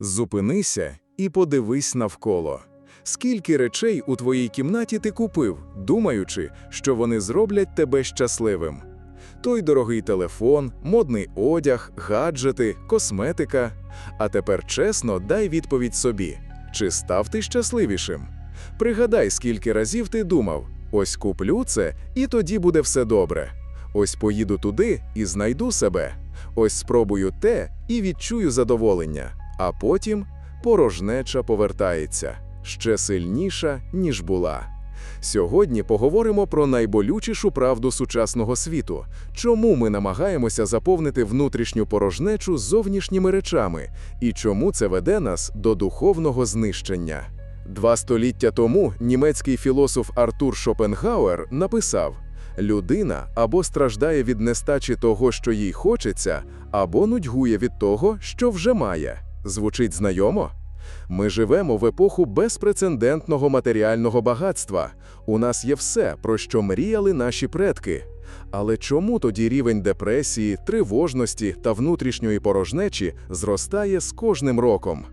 Зупинися і подивись навколо. Скільки речей у твоїй кімнаті ти купив, думаючи, що вони зроблять тебе щасливим? Той дорогий телефон, модний одяг, гаджети, косметика. А тепер чесно дай відповідь собі: чи став ти щасливішим? Пригадай, скільки разів ти думав: ось куплю це, і тоді буде все добре. Ось поїду туди і знайду себе. Ось спробую те і відчую задоволення. А потім порожнеча повертається ще сильніша, ніж була. Сьогодні поговоримо про найболючішу правду сучасного світу, чому ми намагаємося заповнити внутрішню порожнечу зовнішніми речами, і чому це веде нас до духовного знищення. Два століття тому німецький філософ Артур Шопенгауер написав: людина або страждає від нестачі того, що їй хочеться, або нудьгує від того, що вже має. Звучить знайомо? Ми живемо в епоху безпрецедентного матеріального багатства. У нас є все, про що мріяли наші предки. Але чому тоді рівень депресії, тривожності та внутрішньої порожнечі зростає з кожним роком?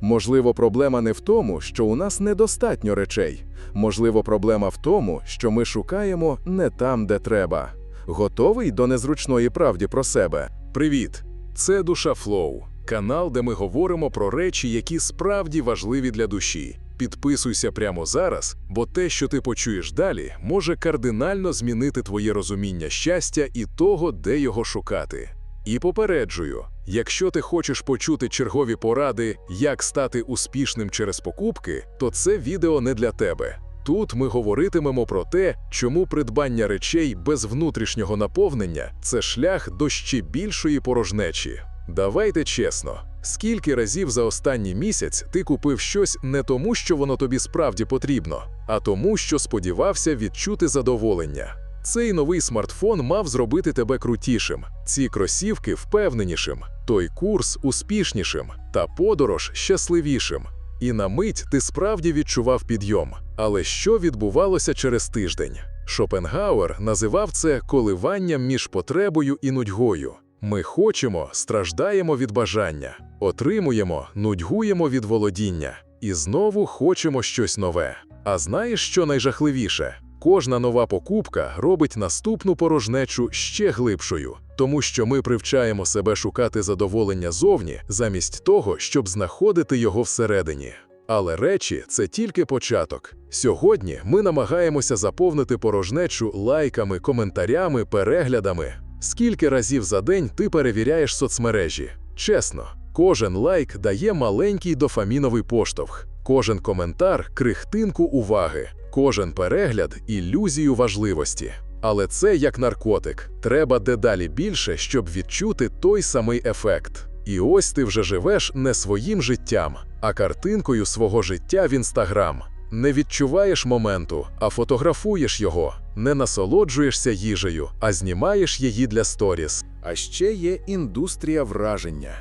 Можливо, проблема не в тому, що у нас недостатньо речей. Можливо, проблема в тому, що ми шукаємо не там, де треба. Готовий до незручної правди про себе? Привіт! Це Душа Флоу, канал, де ми говоримо про речі, які справді важливі для душі. Підписуйся прямо зараз, бо те, що ти почуєш далі, може кардинально змінити твоє розуміння щастя і того, де його шукати. І попереджую: якщо ти хочеш почути чергові поради, як стати успішним через покупки, то це відео не для тебе. Тут ми говоритимемо про те, чому придбання речей без внутрішнього наповнення це шлях до ще більшої порожнечі. Давайте чесно, скільки разів за останній місяць ти купив щось не тому, що воно тобі справді потрібно, а тому, що сподівався відчути задоволення. Цей новий смартфон мав зробити тебе крутішим, ці кросівки впевненішим, той курс успішнішим, та подорож щасливішим. І на мить ти справді відчував підйом. Але що відбувалося через тиждень? Шопенгауер називав це коливанням між потребою і нудьгою. Ми хочемо, страждаємо від бажання, отримуємо, нудьгуємо від володіння і знову хочемо щось нове. А знаєш, що найжахливіше? Кожна нова покупка робить наступну порожнечу ще глибшою, тому що ми привчаємо себе шукати задоволення зовні, замість того, щоб знаходити його всередині. Але речі це тільки початок. Сьогодні ми намагаємося заповнити порожнечу лайками, коментарями, переглядами. Скільки разів за день ти перевіряєш соцмережі? Чесно, кожен лайк дає маленький дофаміновий поштовх, кожен коментар крихтинку уваги, кожен перегляд ілюзію важливості. Але це як наркотик. Треба дедалі більше, щоб відчути той самий ефект. І ось ти вже живеш не своїм життям, а картинкою свого життя в інстаграм. Не відчуваєш моменту, а фотографуєш його, не насолоджуєшся їжею, а знімаєш її для сторіс. А ще є індустрія враження.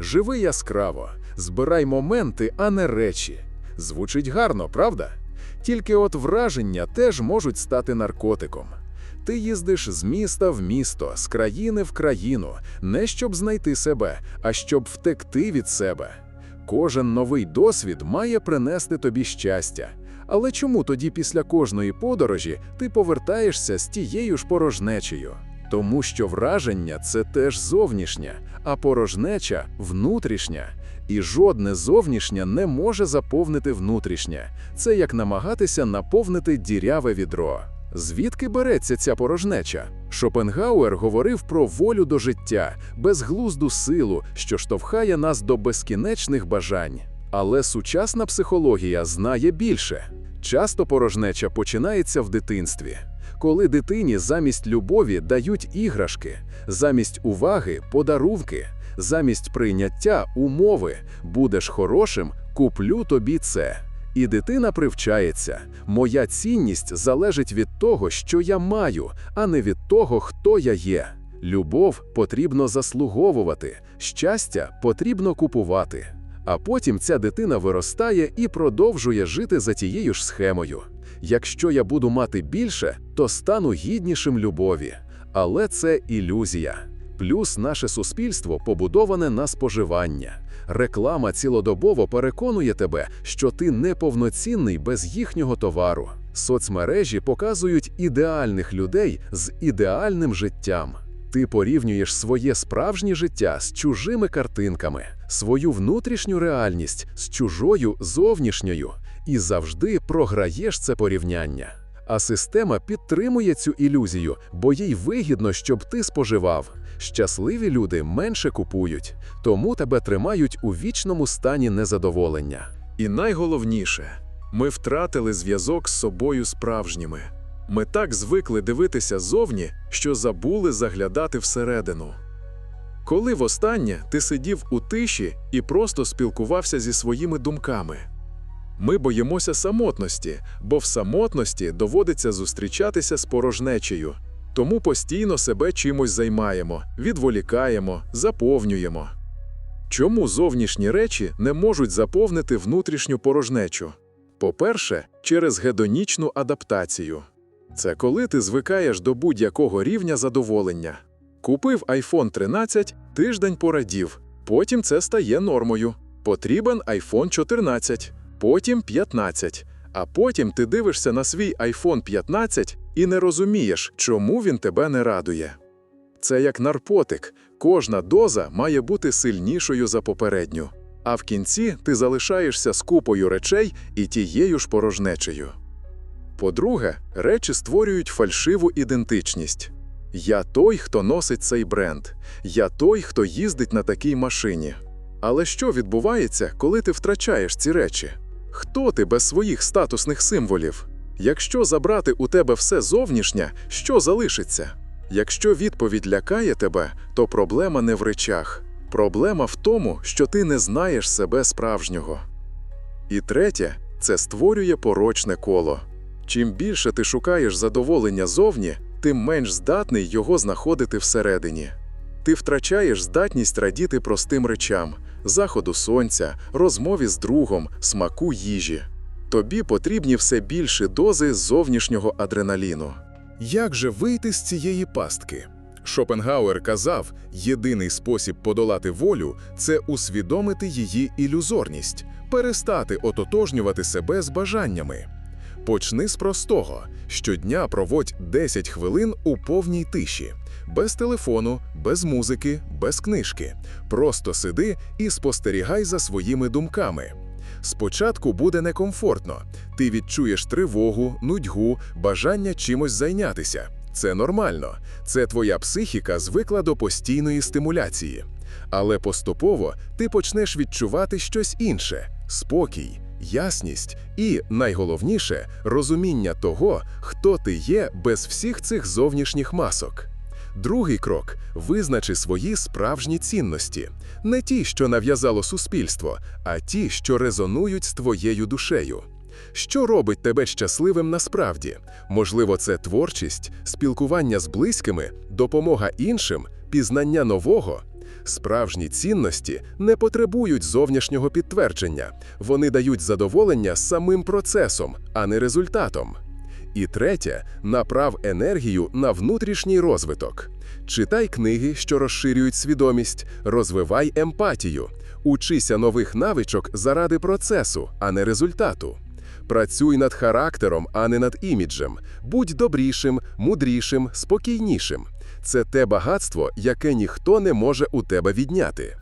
Живи яскраво, збирай моменти, а не речі. Звучить гарно, правда? Тільки от враження теж можуть стати наркотиком. Ти їздиш з міста в місто, з країни в країну, не щоб знайти себе, а щоб втекти від себе. Кожен новий досвід має принести тобі щастя. Але чому тоді після кожної подорожі ти повертаєшся з тією ж порожнечею? Тому що враження це теж зовнішнє, а порожнеча внутрішня. І жодне зовнішнє не може заповнити внутрішнє. Це як намагатися наповнити діряве відро. Звідки береться ця порожнеча? Шопенгауер говорив про волю до життя, безглузду силу, що штовхає нас до безкінечних бажань. Але сучасна психологія знає більше. Часто порожнеча починається в дитинстві, коли дитині замість любові дають іграшки, замість уваги подарунки, замість прийняття умови будеш хорошим, куплю тобі це. І дитина привчається. Моя цінність залежить від того, що я маю, а не від того, хто я є. Любов потрібно заслуговувати, щастя потрібно купувати. А потім ця дитина виростає і продовжує жити за тією ж схемою. Якщо я буду мати більше, то стану гіднішим любові. Але це ілюзія. Плюс наше суспільство побудоване на споживання. Реклама цілодобово переконує тебе, що ти неповноцінний без їхнього товару. Соцмережі показують ідеальних людей з ідеальним життям. Ти порівнюєш своє справжнє життя з чужими картинками, свою внутрішню реальність з чужою зовнішньою, і завжди програєш це порівняння. А система підтримує цю ілюзію, бо їй вигідно, щоб ти споживав. Щасливі люди менше купують, тому тебе тримають у вічному стані незадоволення. І найголовніше, ми втратили зв'язок з собою справжніми. Ми так звикли дивитися зовні, що забули заглядати всередину. Коли востаннє ти сидів у тиші і просто спілкувався зі своїми думками. Ми боїмося самотності, бо в самотності доводиться зустрічатися з порожнечею, тому постійно себе чимось займаємо, відволікаємо, заповнюємо. Чому зовнішні речі не можуть заповнити внутрішню порожнечу? По-перше, через гедонічну адаптацію. Це коли ти звикаєш до будь-якого рівня задоволення. Купив iPhone 13, тиждень порадів, потім це стає нормою. Потрібен iPhone 14, потім 15, а потім ти дивишся на свій iPhone 15 і не розумієш, чому він тебе не радує. Це як наркотик, кожна доза має бути сильнішою за попередню. А в кінці ти залишаєшся з купою речей і тією ж порожнечею. По-друге, речі створюють фальшиву ідентичність. Я той, хто носить цей бренд, я той, хто їздить на такій машині. Але що відбувається, коли ти втрачаєш ці речі? Хто ти без своїх статусних символів? Якщо забрати у тебе все зовнішнє, що залишиться? Якщо відповідь лякає тебе, то проблема не в речах. Проблема в тому, що ти не знаєш себе справжнього. І третє це створює порочне коло. Чим більше ти шукаєш задоволення зовні, тим менш здатний його знаходити всередині. Ти втрачаєш здатність радіти простим речам, заходу сонця, розмові з другом, смаку їжі. Тобі потрібні все більші дози зовнішнього адреналіну. Як же вийти з цієї пастки? Шопенгауер казав, єдиний спосіб подолати волю це усвідомити її ілюзорність, перестати ототожнювати себе з бажаннями. Почни з простого: щодня проводь 10 хвилин у повній тиші, без телефону, без музики, без книжки. Просто сиди і спостерігай за своїми думками. Спочатку буде некомфортно. Ти відчуєш тривогу, нудьгу, бажання чимось зайнятися. Це нормально. Це твоя психіка звикла до постійної стимуляції. Але поступово ти почнеш відчувати щось інше спокій, ясність і, найголовніше, розуміння того, хто ти є без всіх цих зовнішніх масок. Другий крок визначи свої справжні цінності, не ті, що нав'язало суспільство, а ті, що резонують з твоєю душею. Що робить тебе щасливим насправді? Можливо, це творчість, спілкування з близькими, допомога іншим, пізнання нового. Справжні цінності не потребують зовнішнього підтвердження, вони дають задоволення самим процесом, а не результатом. І третє направ енергію на внутрішній розвиток. Читай книги, що розширюють свідомість, розвивай емпатію, учися нових навичок заради процесу, а не результату. Працюй над характером, а не над іміджем. Будь добрішим, мудрішим, спокійнішим. Це те багатство, яке ніхто не може у тебе відняти.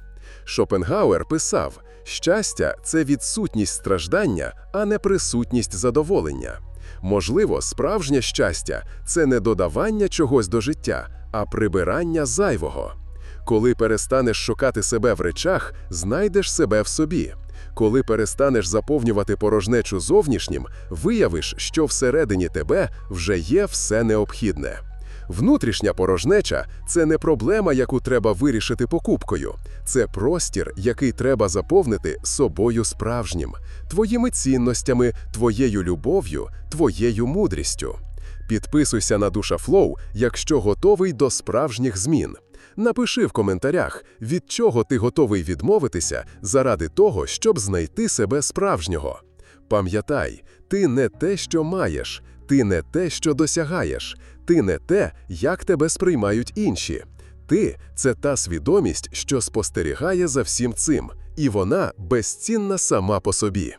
Шопенгауер писав: щастя це відсутність страждання, а не присутність задоволення. Можливо, справжнє щастя це не додавання чогось до життя, а прибирання зайвого. Коли перестанеш шукати себе в речах, знайдеш себе в собі. Коли перестанеш заповнювати порожнечу зовнішнім, виявиш, що всередині тебе вже є все необхідне. Внутрішня порожнеча це не проблема, яку треба вирішити покупкою. Це простір, який треба заповнити собою справжнім, твоїми цінностями, твоєю любов'ю, твоєю мудрістю. Підписуйся на Душа Флоу, якщо готовий до справжніх змін. Напиши в коментарях, від чого ти готовий відмовитися заради того, щоб знайти себе справжнього. Пам'ятай, ти не те, що маєш, ти не те, що досягаєш, ти не те, як тебе сприймають інші. Ти це та свідомість, що спостерігає за всім цим, і вона безцінна сама по собі.